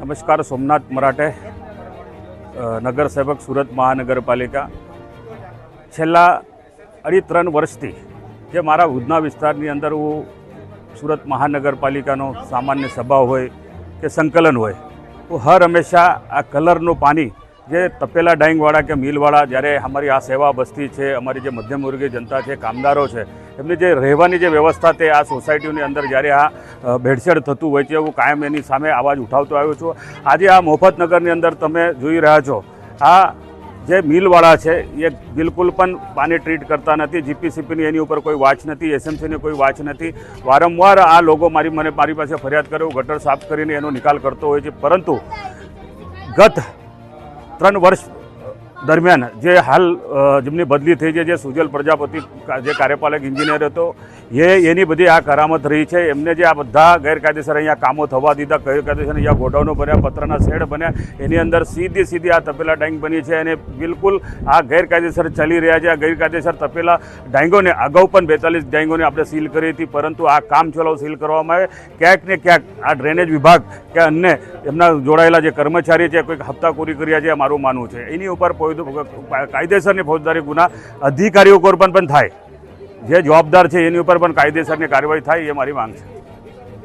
નમસ્કાર, સોમનાથ મરાઠે નગર નગરસેવક સુરત મહાનગરપાલિકા. છેલ્લા અઢી ત્રણ વર્ષથી જે મારા ઉધના વિસ્તારની અંદર હું સુરત મહાનગરપાલિકાનો સામાન્ય સભા હોય કે સંકલન હોય, તો હર હંમેશા આ કલરનું પાણી જે તપેલા ડાઈંગવાળા કે મિલવાળા, જ્યારે અમારી આ સેવા બસ્તી છે, અમારી જે મધ્યમ વર્ગીય જનતા છે, કામદારો છે, એમની જે રહેવાની જે વ્યવસ્થા તે આ સોસાયટીની અંદર જ્યારે આ ભેળસેળ થતું હોય છે હું કાયમ એની સામે અવાજ ઉઠાવતો આવ્યો છું. આજે આ મોફતનગરની અંદર તમે જોઈ રહ્યા છો. આ જે મિલવાળા છે, એ બિલકુલ પણ પાણી ટ્રીટ કરતા નથી. જીપીસીપીની એની ઉપર કોઈ વાચ નથી, એસએમસીની કોઈ વાચ નથી. વારંવાર આ લોકો મારી મને મારી પાસે ફરિયાદ કરે, ગટર સાફ કરીને એનો નિકાલ કરતો હોય છે. પરંતુ ગત ત્રણ વર્ષ દરમિયાન જે હાલ જેમની બદલી થઈ છે, જે સુજલ પ્રજાપતિ જે કાર્યપાલક એન્જિનિયર હતો, એ એની બધી આ કરામત રહી છે. એમને જે આ બધા ગેરકાયદેસર અહીંયા કામો થવા દીધા, ગેરકાયદેસર અહીંયા ગોડાઉનો બન્યા પત્રના શેડ બન્યા, એની અંદર સીધી સીધી આ તપેલા ડાઈંગ બની છે અને બિલકુલ આ ગેરકાયદેસર ચાલી રહ્યા છે. આ ગેરકાયદેસર તપેલા ડાઈંગોને અગાઉ પણ બેતાલીસ ડાઈંગોને આપણે સીલ કરી હતી, પરંતુ આ કામ ચલાવ સીલ કરવામાં આવે. ક્યાંક ને ક્યાંક આ ડ્રેનેજ વિભાગ કે અન્ય એમના જોડાયેલા જે કર્મચારી છે કોઈક હપ્તાખોરી કર્યા છે મારું માનવું છે. એની ઉપર કાયદેસરની ફોજદારી ગુના અધિકારીઓ ઉપર પણ પણ થાય. જે જવાબદાર છે એની ઉપર પણ કાયદેસરની કાર્યવાહી થાય એ મારી માંગ છે.